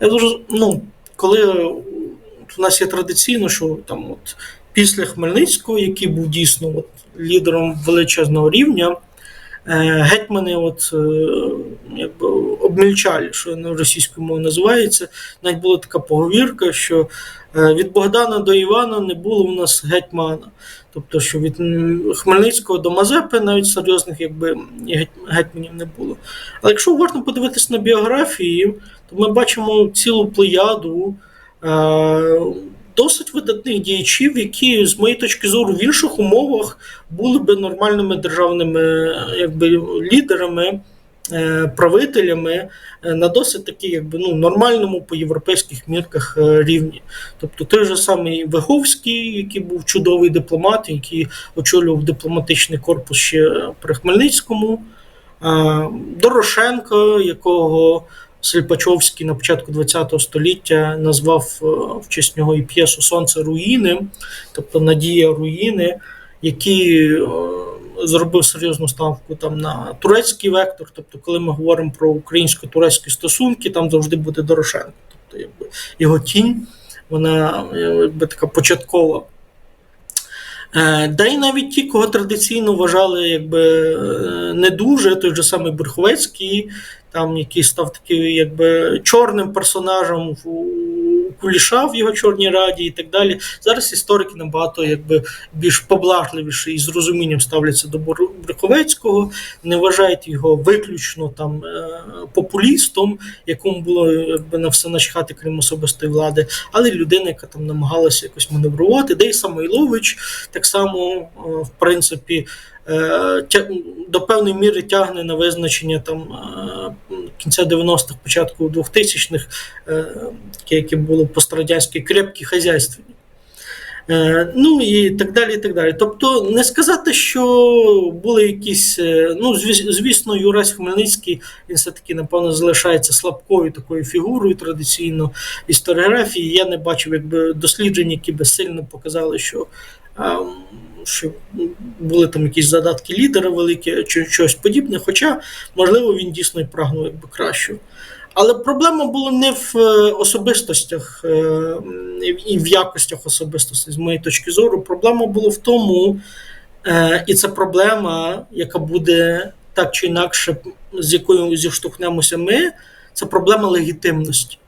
Я дуже, ну, коли у нас є традиційно, що там от після Хмельницького, який був дійсно от, лідером величезного рівня, е, гетьмани от, е, якби, обмільчалі, що на російською мовою називається. Навіть була така поговірка, що е, від Богдана до Івана не було у нас гетьмана. Тобто, що від Хмельницького до Мазепи навіть серйозних якби, гетьманів не було. Але якщо уважно подивитися на біографії, то ми бачимо цілу плеяду е, досить видатних діячів, які, з моєї точки зору, в інших умовах були би нормальними державними е, якби, лідерами, е, правителями е, на досить такі, якби, ну, нормальному по європейських мірках рівні. Тобто той же самий Виговський, який був чудовий дипломат, який очолював дипломатичний корпус ще при Хмельницькому. Дорошенко, якого Сельпачовський на початку ХХ століття назвав е, в честь нього і п'єсу Сонце руїни, тобто Надія руїни, який е, зробив серйозну ставку там на турецький вектор. Тобто, коли ми говоримо про українсько-турецькі стосунки, там завжди буде Дорошенко. Тобто, якби його тінь, вона е, якби така початкова. Да й навіть ті, кого традиційно вважали якби не дуже, той же самий Брюховецький, там який став таким якби чорним персонажем Куліша в його Чорній Раді і так далі. Зараз історики набагато якби більш поблажливіше і з розумінням ставляться до Бор- не вважають його виключно там е, популістом, якому було якби на все начхати, крім особистої влади, але людина, яка там намагалася якось маневрувати, де й Самойлович так само, е, в принципі, е, до певної міри тягне на визначення там кінця 90-х, початку 2000-х, е, таке, яке було пострадянське крепкі хазяйственні. Е, Ну і так далі. і так далі. Тобто, не сказати, що були якісь. е, Ну, звісно, Юрась Хмельницький він все-таки, напевно, залишається слабкою такою фігурою традиційно історіографії. Я не бачив якби досліджень, які би сильно показали, що. Що були там якісь задатки лідера великі чи щось подібне, хоча, можливо, він дійсно і прагнув якби кращого. Але проблема була не в е, особистостях е, і в якостях особистостей, з моєї точки зору. Проблема була в тому, е, і це проблема, яка буде так чи інакше, з якою зіштовхнемося ми, це проблема легітимності.